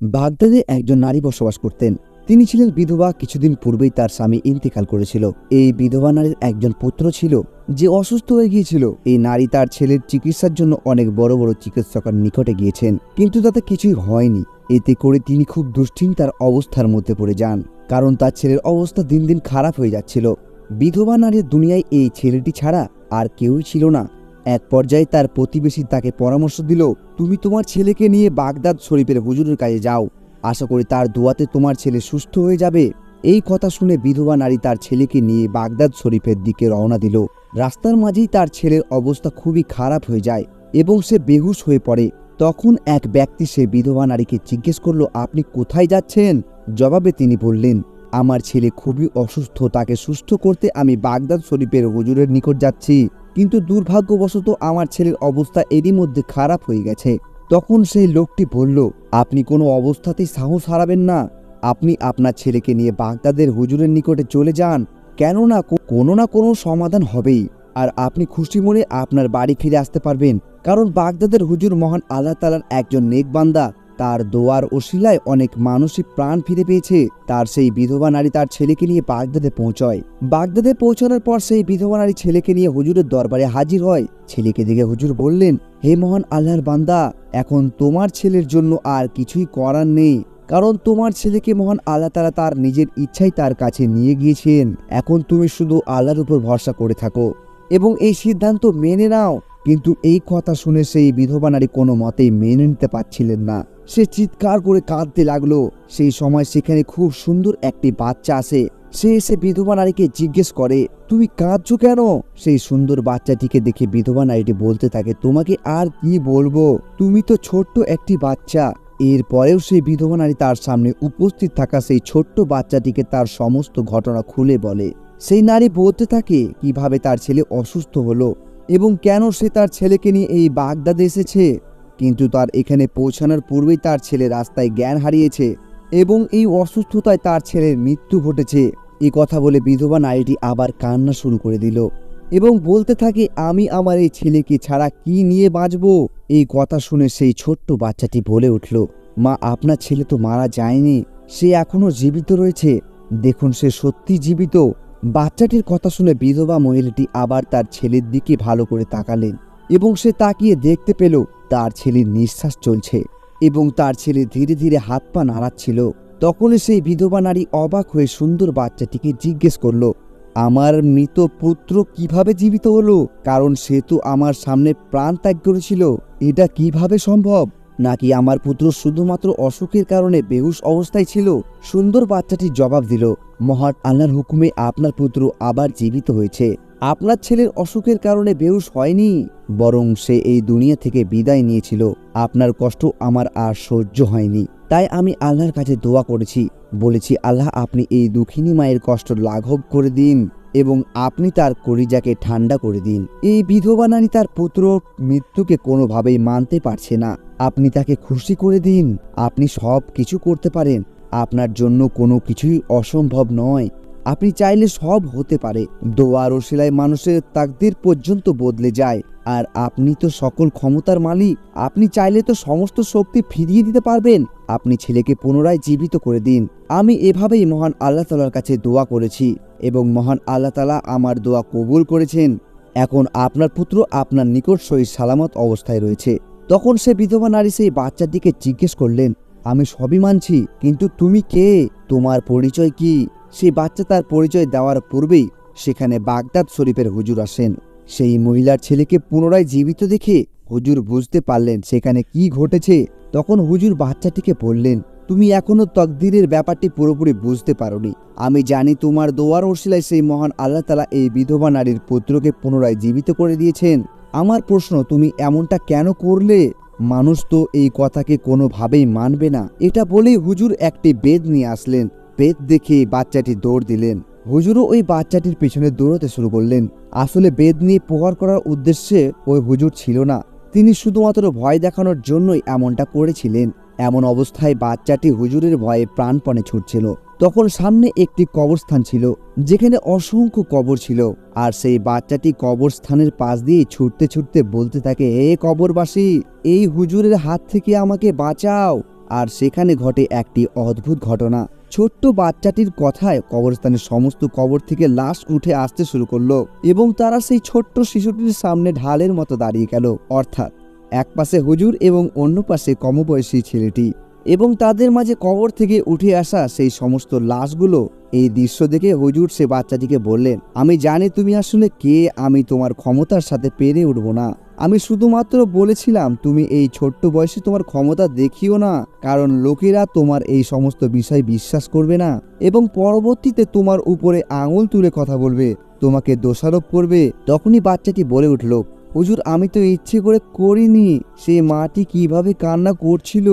বাগদাদে একজন নারী বসবাস করতেন। তিনি ছিলেন বিধবা। কিছুদিন পূর্বেই তার স্বামী ইন্তেকাল করেছিল। এই বিধবা নারীর একজন পুত্র ছিল যে অসুস্থ হয়ে গিয়েছিল। এই নারী তার ছেলের চিকিৎসার জন্য অনেক বড় বড় চিকিৎসকের নিকটে গিয়েছেন, কিন্তু তাতে কিছুই হয়নি। এতে করে তিনি খুব দুশ্চিন্তার অবস্থার মধ্যে পড়ে যান, কারণ তার ছেলের অবস্থা দিন দিন খারাপ হয়ে যাচ্ছিল। বিধবা নারীর দুনিয়ায় এই ছেলেটি ছাড়া আর কেউই ছিল না। এক পর্যায়ে তার প্রতিবেশী তাকে পরামর্শ দিল, তুমি তোমার ছেলেকে নিয়ে বাগদাদ শরীফের হুজুরের কাছে যাও। আশা করি তার দোয়াতে তোমার ছেলে সুস্থ হয়ে যাবে। এই কথা শুনে বিধবা নারী তার ছেলেকে নিয়ে বাগদাদ শরীফের দিকে রওনা দিল। রাস্তার মাঝেই তার ছেলের অবস্থা খুবই খারাপ হয়ে যায় এবং সে বেহুশ হয়ে পড়ে। তখন এক ব্যক্তি সে বিধবা নারীকে জিজ্ঞেস করল, আপনি কোথায় যাচ্ছেন? জবাবে তিনি বললেন, আমার ছেলে খুবই অসুস্থ, তাকে সুস্থ করতে আমি বাগদাদ শরীফের হুজুরের নিকট যাচ্ছি। কিন্তু দুর্ভাগ্যবশত আমার ছেলের অবস্থা এরই মধ্যে খারাপ হয়ে গেছে। তখন সেই লোকটি বলল, আপনি কোনো অবস্থাতেই সাহস হারাবেন না। আপনি আপনার ছেলেকে নিয়ে বাগদাদের হুজুরের নিকটে চলে যান। কেননা কোনো না কোনো সমাধান হবেই। আর আপনি খুশি মনে আপনার বাড়ি ফিরে আসতে পারবেন। কারণ বাগদাদের হুজুর মহান আল্লাহ তালার একজন নেকবান্দা। তার দোয়ার ওসিলায় অনেক মানুষই প্রাণ ফিরে পেয়েছে। তার সেই বিধবা নারী তার ছেলেকে নিয়ে বাগদাদে পৌঁছয়। বাগদাদে পৌঁছানোর পর সেই বিধবা নারী ছেলেকে নিয়ে হুজুরের দরবারে হাজির হয়। ছেলেকে দেখে হুজুর বললেন, হে মহান আল্লাহর বান্দা, এখন তোমার ছেলের জন্য আর কিছুই করার নেই। কারণ তোমার ছেলেকে মহান আল্লাহ তারা তার নিজের ইচ্ছাই তার কাছে নিয়ে গিয়েছেন। এখন তুমি শুধু আল্লাহর উপর ভরসা করে থাকো এবং এই সিদ্ধান্ত মেনে নাও। কিন্তু এই কথা শুনে সেই বিধবা নারী কোনো মতেই মেনে নিতে পারছিলেন না। সে চিৎকার করে কাঁদতে লাগল। সেই সময় সেখানে খুব সুন্দর একটি বাচ্চা আসে। সে এসে বিধবা নারীকে জিজ্ঞেস করে, তুমি কাঁদছো কেন? সেই সুন্দর বাচ্চাটিকে দেখে বিধবা নারীটি বলতে থাকে, তোমাকে আর কি বলব? তুমি তো ছোট্ট একটি বাচ্চা। এরপরেও সেই বিধবা নারী তার সামনে উপস্থিত থাকা সেই ছোট্ট বাচ্চাটিকে তার সমস্ত ঘটনা খুলে বলে। সেই নারী বলতে থাকে, কীভাবে তার ছেলে অসুস্থ হলো এবং কেন সে তার ছেলেকে নিয়ে এই বাগদাদে এসেছে? কিন্তু তার এখানে পৌঁছানোর পূর্বেই তার ছেলে রাস্তায় জ্ঞান হারিয়েছে এবং এই অসুস্থতায় তার ছেলের মৃত্যু ঘটেছে। এ কথা বলে বিধবা নারীটি আবার কান্না শুরু করে দিল এবং বলতে থাকে, আমি আমার এই ছেলেকে ছাড়া কি নিয়ে বাঁচব? এই কথা শুনে সেই ছোট্ট বাচ্চাটি বলে উঠল, মা, আপনার ছেলে তো মারা যায়নি, সে এখনও জীবিত রয়েছে। দেখুন, সে সত্যি জীবিত। বাচ্চাটির কথা শুনে বিধবা মহিলাটি আবার তার ছেলের দিকে ভালো করে তাকালেন এবং সে তাকিয়ে দেখতে পেল তার ছেলের নিঃশ্বাস চলছে এবং তার ছেলে ধীরে ধীরে হাত পা নাড়াচ্ছিল। তখনই সেই বিধবা নারী অবাক হয়ে সুন্দর বাচ্চাটিকে জিজ্ঞেস করল, আমার মৃত পুত্র কীভাবে জীবিত হলো? কারণ সে তো আমার সামনে প্রাণ ত্যাগ করেছিল। এটা কীভাবে সম্ভব? নাকি আমার পুত্র শুধুমাত্র অসুখের কারণে বেহুশ অবস্থায় ছিল? সুন্দর বাচ্চাটি জবাব দিল, মহান আল্লাহর হুকুমে আপনার পুত্র আবার জীবিত হয়েছে। আপনার ছেলের অসুখের কারণে বেহুশ হয়নি। বরং সে এই দুনিয়া থেকে বিদায় নিয়েছিল। আপনার কষ্ট আমার আর সহ্য হয়নি। তাই আমি আল্লাহর কাছে দোয়া করেছি। বলেছি, আল্লাহ, আপনি এই দুঃখিনী মায়ের কষ্ট লাঘব করে দিন এবং আপনি তার করিজাকে ঠান্ডা করে দিন। এই বিধবা নারী তার পুত্র মৃত্যুকে কোনোভাবেই মানতে পারছে না। আপনি তাকে খুশি করে দিন। আপনি সব কিছু করতে পারেন। আপনার জন্য কোনো কিছুই অসম্ভব নয়। আপনি চাইলে সব হতে পারে। দোয়ার ওসিলায় মানুষের তাকদির পর্যন্ত বদলে যায়। আর আপনি তো সকল ক্ষমতার মালিক, আপনি চাইলে তো সমস্ত শক্তি ফিরিয়ে দিতে পারবেন। আপনি ছেলেকে পুনরায় জীবিত করে দিন। আমি এভাবেই মহান আল্লাহ তালার কাছে দোয়া করেছি এবং মহান আল্লাহ তালা আমার দোয়া কবুল করেছেন। এখন আপনার পুত্র আপনার নিকট সই সালামত অবস্থায় রয়েছে। তখন সে বিধবা নারী সেই বাচ্চাটিকে জিজ্ঞেস করলেন আমি সবই মানছি, কিন্তু তুমি কে? তোমার পরিচয় কি? সেই বাচ্চা তার পরিচয় দেওয়ার পূর্বেই সেখানে বাগদাদ শরীফের হুজুর আসেন। সেই মহিলার ছেলেকে পুনরায় জীবিত দেখে হুজুর বুঝতে পারলেন সেখানে কি ঘটেছে। তখন হুজুর বাচ্চাটিকে বললেন, তুমি এখনও তকদিরের ব্যাপারটি পুরোপুরি বুঝতে পারোনি। আমি জানি তোমার দোয়ার ওসিলায় সেই মহান আল্লাহ তালা এই বিধবা নারীর পুত্রকে পুনরায় জীবিত করে দিয়েছেন। আমার প্রশ্ন, তুমি এমনটা কেন করলে? মানুষ তো এই কথাকে কোনোভাবেই মানবে না। এটা বলেই হুজুর একটি বেদ নিয়ে আসলেন। বেদ দেখে বাচ্চাটি দৌড় দিলেন। হুজুরও ওই বাচ্চাটির পেছনে দৌড়াতে শুরু করলেন। আসলে বেদ নিয়ে প্রহার করার উদ্দেশ্যে ওই হুজুর ছিল না। তিনি শুধুমাত্র ভয় দেখানোর জন্যই এমনটা করেছিলেন। এমন অবস্থায় বাচ্চাটি হুজুরের ভয়ে প্রাণপণে ছুটছিল। তখন সামনে একটি কবরস্থান ছিল, যেখানে অসংখ্য কবর ছিল। আর সেই বাচ্চাটি কবরস্থানের পাশ দিয়ে ছুটতে ছুটতে বলতে থাকে, এ কবরবাসী, এই হুজুরের হাত থেকে আমাকে বাঁচাও। আর সেখানে ঘটে একটি অদ্ভুত ঘটনা। ছোট্ট বাচ্চাটির কথায় কবরস্থানের সমস্ত কবর থেকে লাশ উঠে আসতে শুরু করল এবং তারা সেই ছোট্ট শিশুটির সামনে ঢালের মতো দাঁড়িয়ে গেল। অর্থাৎ, এক পাশে হুজুর এবং অন্য পাশে কমবয়সী ছেলেটি। এবং তাদের মাঝে কবর থেকে উঠে আসা সেই সমস্ত লাশগুলো এই দৃশ্য দেখে হুজুর সে বাচ্চাটিকে বললেন, আমি জানি তুমি আসলে কে, আমি তোমার ক্ষমতার সাথে পেরে উঠব না। আমি শুধুমাত্র বলেছিলাম, তুমি এই ছোট্ট বয়সে তোমার ক্ষমতা দেখিও না, কারণ লোকেরা তোমার এই সমস্ত বিষয় বিশ্বাস করবে না এবং পরবর্তীতে তোমার উপরে আঙুল তুলে কথা বলবে, তোমাকে দোষারোপ করবে। তখনই বাচ্চাটি বলে উঠল হুজুর, আমি তো ইচ্ছে করে করিনি সে মাটি কীভাবে কান্না করছিল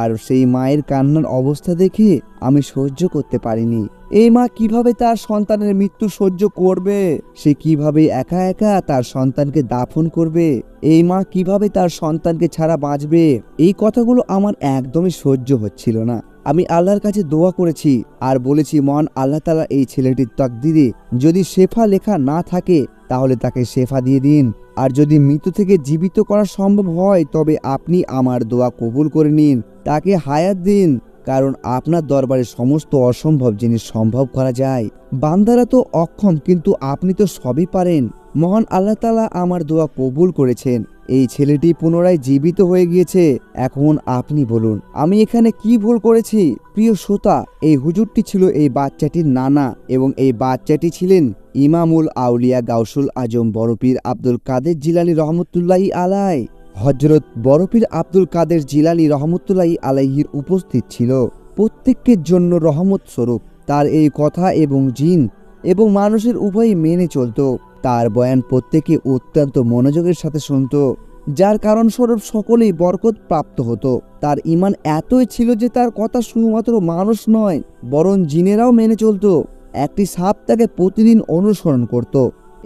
আর সেই মায়ের কান্নার অবস্থা দেখে আমি সহ্য করতে পারিনি। এই মা কীভাবে তার সন্তানের মৃত্যু সহ্য করবে? সে কীভাবে একা একা তার সন্তানকে দাফন করবে? এই মা কীভাবে তার সন্তানকে ছাড়া বাঁচবে? এই কথাগুলো আমার একদমই সহ্য হচ্ছিল না। আমি আল্লাহর কাছে দোয়া করেছি আর বলেছি মন আল্লাহ তালা এই ছেলেটির তকদিরে যদি শেফা লেখা না থাকে, তাহলে তাকে শেফা দিয়ে দিন। আর যদি মৃত থেকে জীবিত করা সম্ভব হয়, তবে আপনি আমার দোয়া কবুল করে নিন। তাকে হায়াত দিন, কারণ আপনার দরবারে সমস্ত অসম্ভব জিনিস সম্ভব করা যায়। বান্দারা তো অক্ষম, কিন্তু আপনি তো সবই পারেন। মহান আল্লাহ তালা আমার দোয়া কবুল করেছেন। এই ছেলেটি পুনরায় জীবিত হয়ে গিয়েছে। এখন আপনি বলুন, আমি এখানে কি ভুল করেছি? প্রিয় শ্রোতা, এই হুজুরটি ছিল এই বাচ্চাটির নানা এবং এই বাচ্চাটি ছিলেন ইমামুল আউলিয়া গাউসুল আজম বড়পীর আব্দুল কাদের জিলানি রহমতুল্লাহি আলাই হজরত বরফির আব্দুল কাদের জিলানি রহমতুল্লাহি আলাইহির উপস্থিত ছিল। প্রত্যেকের জন্য রহমত স্বরূপ, তার এই কথা এবং জিন এবং মানুষের উভয়ই মেনে চলতো। তার বয়ান প্রত্যেকে অত্যন্ত মনোযোগের সাথে শুনত, যার কারণ স্বরূপ সকলেই বরকত প্রাপ্ত হতো। তার ইমান এতই ছিল যে তার কথা শুধুমাত্র মানুষ নয়, বরং জিনেরাও মেনে চলতো। একটি সাপ তাকে প্রতিদিন অনুসরণ করত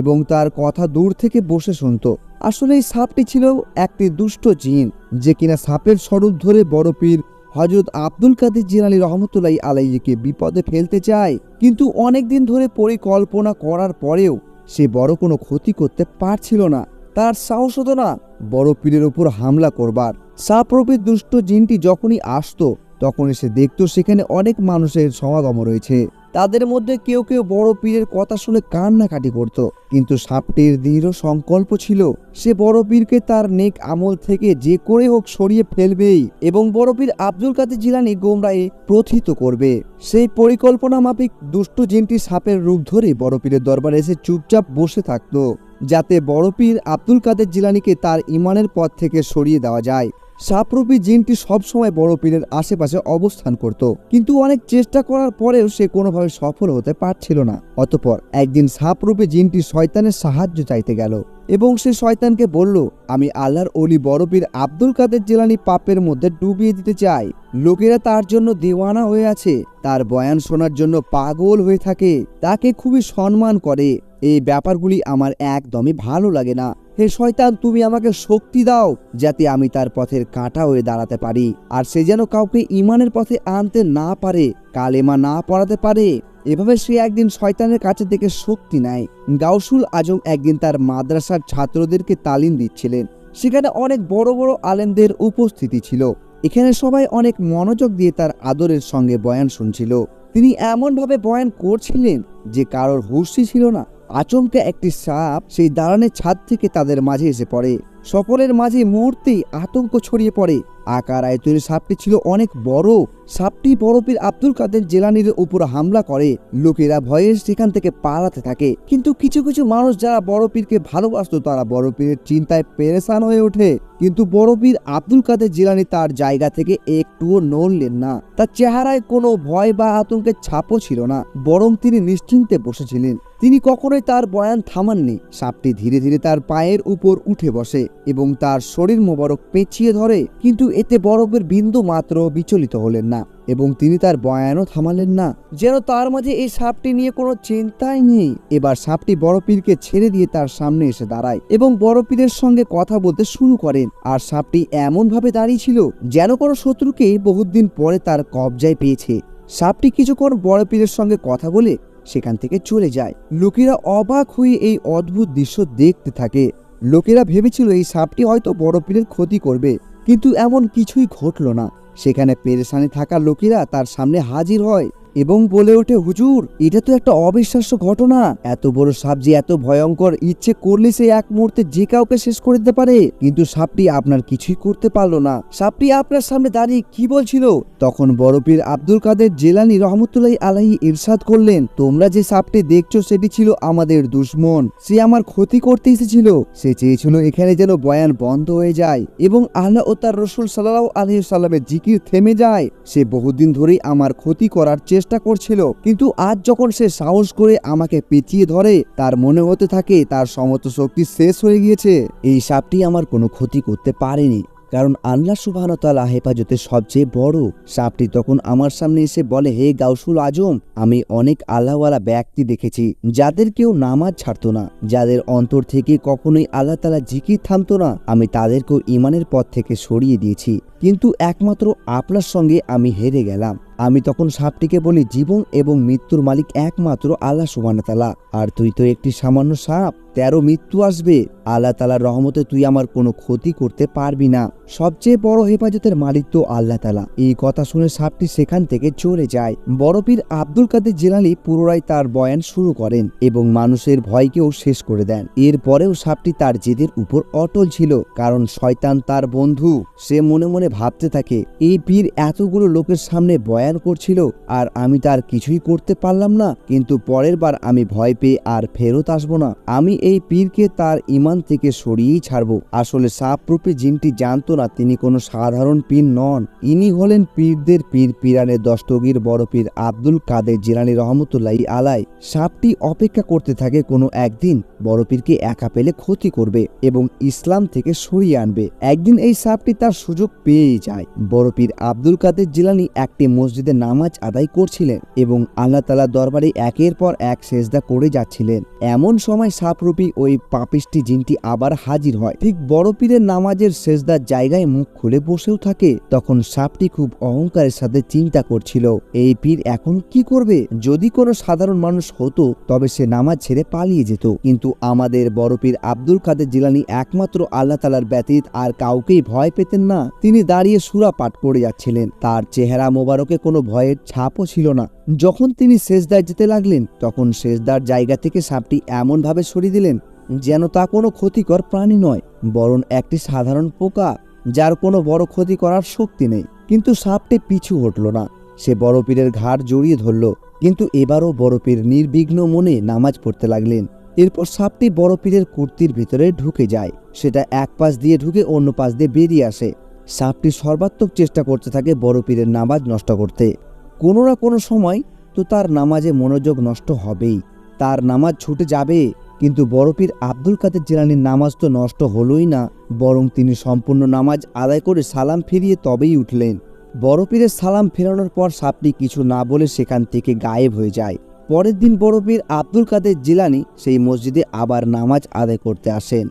এবং তার কথা দূর থেকে বসে শুনত। আসলে এই সাপটি ছিল একটি দুষ্ট জিন, যে কিনা সাপের স্বরূপ ধরে বড় পীর হজরত আব্দুল কাদের জিলানি রহমতুল্লাহ আলাইকে বিপদে ফেলতে চায়, কিন্তু অনেক দিন ধরে পরিকল্পনা করার পরেও সে বড় কোনো ক্ষতি করতে পারছিল না। তার সাহস হতো না বড় পীরের ওপর হামলা করবার। সাপ্রবীর দুষ্ট জিনটি যখনই আসতো, তখনই সে দেখত সেখানে অনেক মানুষের সমাগম রয়েছে। তাদের মধ্যে কেউ কেউ বড় পীরের কথা শুনে কান্নাকাটি করত। কিন্তু সাপটির দৃঢ় সংকল্প ছিল, সে বড় পীরকে তার নেক আমল থেকে যে করে হোক সরিয়ে ফেলবেই এবং বড় পীর আব্দুল কাদের জিলানি গোমরায়ে প্রথিত করবে। সেই পরিকল্পনা মাফিক দুষ্ট জিনটি সাপের রূপ ধরে বড় পীরের দরবারে এসে চুপচাপ বসে থাকতো, যাতে বড় পীর আব্দুল কাদের জিলানিকে তার ইমানের পথ থেকে সরিয়ে দেওয়া যায়। সাপরূপী জিনটি সবসময় বড় পীরের আশেপাশে অবস্থান করত। কিন্তু অনেক চেষ্টা করার পরেও সে কোনোভাবে সফল হতে পারছিল না। অতপর একদিন সাপরূপী জিনটি শয়তানের সাহায্য চাইতে গেল এবং সে শয়তানকে বলল, আমি আল্লাহর অলি বড় পীর আব্দুল কাদের জেলানি পাপের মধ্যে ডুবিয়ে দিতে চাই। লোকেরা তার জন্য দেওয়ানা হয়ে আছে। তার বয়ান শোনার জন্য পাগল হয়ে থাকে। তাকে খুবই সম্মান করে। এই ব্যাপারগুলি আমার একদমই ভালো লাগে না। হে শয়তান, তুমি আমাকে শক্তি দাও, যাতে আমি তার পথের কাঁটা হয়ে দাঁড়াতে পারি, আর সে যেন কাউকে ইমানের পথে আনতে না পারে, কালেমা না পড়াতে পারে। এভাবে সে একদিন শয়তানের কাছে থেকে শক্তি নেয়। গাউসুল আজম একদিন তার মাদ্রাসার ছাত্রদেরকে তালিম দিচ্ছিলেন। সেখানে অনেক বড় বড় আলেমদের উপস্থিতি ছিল। এখানে সবাই অনেক মনোযোগ দিয়ে তার আদরের সঙ্গে বয়ান শুনছিল। তিনি এমনভাবে বয়ান করছিলেন যে কারোর হুশই ছিল না। আচমকে একটি সাপ সেই দালানের ছাদ থেকে তাদের মাঝে এসে পড়ে। সকলের মাঝে মুহূর্তেই আতঙ্ক ছড়িয়ে পড়ে। আকার আয়তনের সাপটি ছিল অনেক বড়। সাপটি বরফের আব্দুল কাদের জেলানির উপর হামলা করে। লোকেরা ভয়ে সেখান থেকে পালাতে থাকে। কিন্তু কিছু কিছু মানুষ যারা বড় পীরকে ভালোবাসতো, তারা বড় পীরের চিন্তায় পেরেশান হয়ে ওঠে। কিন্তু বড় পীর আব্দুল কাদের জিলানি তার জায়গা থেকে একটুও নড়লেন না। তার চেহারায় কোনো ভয় বা আতঙ্কের ছাপও ছিল না, বরং তিনি নিশ্চিন্তে বসেছিলেন। তিনি কখনোই তার বয়ান থামাননি। সাপটি ধীরে ধীরে তার পায়ের উপর উঠে বসে। এবং তার শরীর মোবারক পেঁচিয়ে ধরে, কিন্তু এতে বরফের বিন্দু মাত্র বিচলিত হলেন না এবং তিনি তার বয়ানও থামালেন না। যেন তার মাঝে এই সাপটি নিয়ে কোনো চিন্তাই নেই। এবার সাপটি বড় পীরকে ছেড়ে দিয়ে তার সামনে এসে দাঁড়ায় এবং বড় পীরের সঙ্গে কথা বলতে শুরু করেন। আর সাপটি এমন ভাবে দাঁড়িয়ে ছিল যেন কোনো শত্রুকে বহুদিন পরে তার কবজায় পেয়েছে। সাপটি কিছুক্ষণ বড় পীরের সঙ্গে কথা বলে সেখান থেকে চলে যায়। লোকেরা অবাক হয়ে এই অদ্ভুত দৃশ্য দেখতে থাকে। লোকেরা ভেবেছিল এই সাপটি হয়তো বড় পীরের ক্ষতি করবে, কিন্তু এমন কিছুই ঘটল না। সেখানে পেরেশানে থাকা লোকেরা তার সামনে হাজির হয়। এবং বলে ওঠে, হুজুর, এটা তো একটা অবিশ্বাস্য ঘটনা। এত বড় সাপ যে এত ভয়ঙ্কর ইচ্ছে করলে সে এক মুহূর্তে যে কাউকে শেষ করে দিতে পারে। কিন্তু সাপটি আপনার কিছুই করতে পারল না। সাপটি আপনার সামনে দাঁড়িয়ে কি বলছিল? তখন বড়পীর আব্দুল কাদের জেলানি রহমতুল্লাহ আলাহি ইরশাদ করলেন, তোমরা যে সাপটি দেখছ, সেটি ছিল আমাদের দুশ্মন। সে আমার ক্ষতি করতে এসেছিল। সে চেয়েছিল এখানে যেন বয়ান বন্ধ হয়ে যায় এবং আল্লাহ ও তার রসুল সাল্লাহ আলহি সাল্লামের জিকির থেমে যায়। সে বহুদিন ধরেই আমার ক্ষতি করার চেষ্টা করছিল, কিন্তু আজ যখন সে সাহস করে আমাকে পেঁচিয়ে ধরে, তার মনে হতে থাকে তার সমস্ত শক্তি শেষ হয়ে গিয়েছে। এই সাপটি আমার কোনো ক্ষতি করতে পারেনি, কারণ আল্লাহ সুবাহতালা হেফাজতে সবচেয়ে বড়। সাপটি তখন আমার সামনে এসে বলে, হে গাউসুল আজম, আমি অনেক আল্লাহওয়ালা ব্যক্তি দেখেছি, যাদের কেউ নামাজ ছাড়তো না, যাদের অন্তর থেকে কখনোই আল্লাহ তালা জিকির থামতো না, আমি তাদেরকেও ইমানের পথ থেকে সরিয়ে দিয়েছি, কিন্তু একমাত্র আপনার সঙ্গে আমি হেরে গেলাম। আমি তখন সাপটিকে বলি, জীবন এবং মৃত্যুর মালিক একমাত্র আল্লাহ সুবাহতালা আর তুই তো একটি সামান্য সাপ, তেরো মৃত্যু আসবে। আল্লাহ তালার রহমতে তুই আমার কোনো ক্ষতি করতে পারবি না। সবচেয়ে বড় হেফাজতের মালিক তো আল্লাহ তালা এই কথা শুনে সাপটি সেখান থেকে চলে যায়। বড়পীর আব্দুল কাদের জেলালি পুনরায় তার বয়ান শুরু করেন এবং মানুষের ভয়কেও শেষ করে দেন। এরপরেও সাপটি তার জেদের উপর অটল ছিল, কারণ শয়তান তার বন্ধু। সে মনে মনে ভাবতে থাকে, এই পীর এতগুলো লোকের সামনে বয়ান করছিল আর আমি তার কিছুই করতে পারলাম না, কিন্তু পরের বার আমি ভয় পেয়ে আর ফেরত আসব না। আমি এই পীরকে তার ইমান থেকে সরিয়েই ছাড়বো। আসলে সাপরূপী জিনটি জানতো না তিনি কোনো সাধারণ পীর নন। ইনি হলেন পীরদের পীর পিরানের দস্তগীর বড় পীর আব্দুল কাদের জিলানি রহমতুল্লাহ আলাই সাপটি অপেক্ষা করতে থাকে কোনো একদিন বড় পীরকে একা পেলে ক্ষতি করবে এবং ইসলাম থেকে সরিয়ে আনবে। একদিন এই সাপটি তার সুযোগ পেয়েই যায়। বড় পীর আব্দুল কাদের জিলানি একটি মসজিদে নামাজ আদায় করছিলেন এবং আল্লাহ তালা দরবারে একের পর এক সেজদা করে যাচ্ছিলেন। এমন সময় সাপরূপী ওই পাপিষ্টি জিনটি আবার হাজির হয়। ঠিক বড় পীরের নামাজের সেজদার জায়গায় মুখ খুলে বসেও থাকে। তখন সাপটি খুব অহংকারের সাথে চিন্তা করছিল, এই পীর এখন কি করবে? যদি কোনো সাধারণ মানুষ হতো, তবে সে নামাজ ছেড়ে পালিয়ে যেত। কিন্তু আমাদের বড় পীর আব্দুল কাদের জিলানি একমাত্র আল্লাহ তালার ব্যতীত আর কাউকেই ভয় পেতেন না। তিনি দাঁড়িয়ে সুরা পাঠ করে যাচ্ছিলেন। তার চেহারা মোবারকে কোনো ভয়ের ছাপও ছিল না। যখন তিনি শেষদায় যেতে লাগলেন, তখন শেষদার জায়গা থেকে সাপটি এমনভাবে সরিয়ে দিলেন যেন তা কোনো ক্ষতিকর প্রাণী নয়, বরং একটি সাধারণ পোকা, যার কোনো বড় ক্ষতি করার শক্তি নেই। কিন্তু সাপটি পিছু হটল না। সে বড় পীরের ঘাড় জড়িয়ে ধরল। কিন্তু এবারও বড় পীর নির্বিঘ্ন মনে নামাজ পড়তে লাগলেন। এরপর সাপটি বড় পীরের কুর্তির ভিতরে ঢুকে যায়। সেটা এক পাশ দিয়ে ঢুকে অন্য পাশ দিয়ে বেরিয়ে আসে। সাপটি সর্বাত্মক চেষ্টা করতে থাকে বড় পীরের নামাজ নষ্ট করতে। কোনো না কোনো সময় তো তার নামাজে মনোযোগ নষ্ট হবেই। তার নামাজ ছুটে যাবে, কিন্তু বড়পীর আব্দুল কাদের জিলানির নামাজ তো নষ্ট হলোই না, বরং তিনি সম্পূর্ণ নামাজ আদায় করে সালাম ফিরিয়ে তবেই উঠলেন। বড়পীরের সালাম ফেরানোর পর সাপটি কিছু না বলে সেখান থেকে গায়েব হয়ে যায়। পরের দিন বড়পীর আব্দুল কাদের জিলানি সেই মসজিদে আবার নামাজ আদায় করতে আসেন।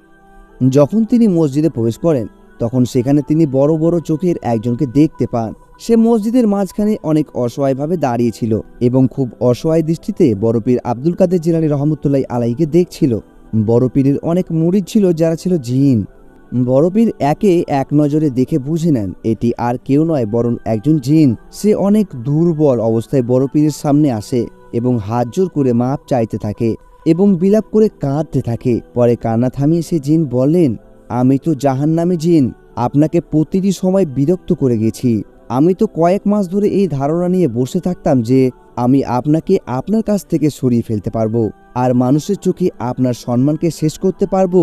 যখন তিনি মসজিদে প্রবেশ করেন তখন সেখানে তিনি বড় বড় চোখের একজনকে দেখতে পান। সে মসজিদের মাঝখানে অনেক অসহায়ভাবে দাঁড়িয়েছিল এবং খুব অসহায় দৃষ্টিতে বড়পীর আব্দুল কাদের জিলানি রহমতুল্লাহ আলাইকে দেখছিল। বড়পীরের অনেক মুরিদ ছিল যারা ছিল জিন। বড়পীর একে এক নজরে দেখে বুঝে নেন, এটি আর কেউ নয় বরং একজন জিন। সে অনেক দুর্বল অবস্থায় বড়পীরের সামনে আসে এবং হাত জোর করে মাপ চাইতে থাকে এবং বিলাপ করে কাঁদতে থাকে। পরে কান্না থামিয়ে সে জিন বললেন আমি তো জাহান্নামে জিন, আপনাকে প্রতিটি সময় বিরক্ত করে গেছি। আমি তো কয়েক মাস ধরে এই ধারণা নিয়ে বসে থাকতাম যে, আমি আপনাকে আপনার কাছ থেকে সরিয়ে ফেলতে পারব, আর মানুষের চোখে আপনার সম্মানকে শেষ করতে পারব।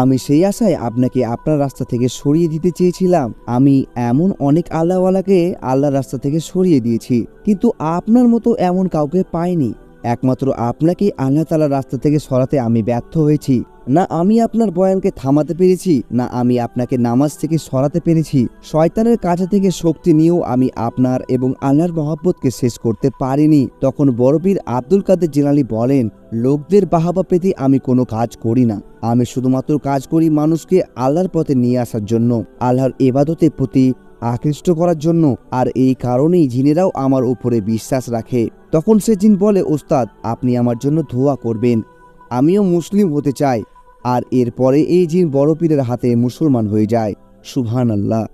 আমি সেই আশায় আপনাকে আপনার রাস্তা থেকে সরিয়ে দিতে চেয়েছিলাম। আমি এমন অনেক আল্লাহওয়ালাকে আল্লাহর রাস্তা থেকে সরিয়ে দিয়েছি, কিন্তু আপনার মতো এমন কাউকে পাইনি। একমাত্র আপনাকেই আল্লাহ তালার রাস্তা থেকে সরাতে আমি ব্যর্থ হয়েছি। না আমি আপনার বয়ানকে থামাতে পেরেছি, না আমি আপনাকে নামাজ থেকে সরাতে পেরেছি। শয়তানের কাছে থেকে শক্তি নিয়েও আমি আপনার এবং আল্লাহর মহাব্বতকে শেষ করতে পারিনি। তখন বড়বীর আব্দুল কাদের জেনালি বলেন, লোকদের বাহাবা পেতে আমি কোনো কাজ করি না। আমি শুধুমাত্র কাজ করি মানুষকে আল্লাহর পথে নিয়ে আসার জন্য। আল্লাহর এবাদতের প্রতি আকৃষ্ট করার জন্য, আর এই কারণেই জিনেরাও আমার উপরে বিশ্বাস রাখে। তখন সে জিন বলে, ওস্তাদ, আপনি আমার জন্য ধোয়া করবেন। আমিও মুসলিম হতে চাই। আর এরপরে এই জিন বড় পীরের হাতে মুসলমান হয়ে যায়। সুবহান আল্লাহ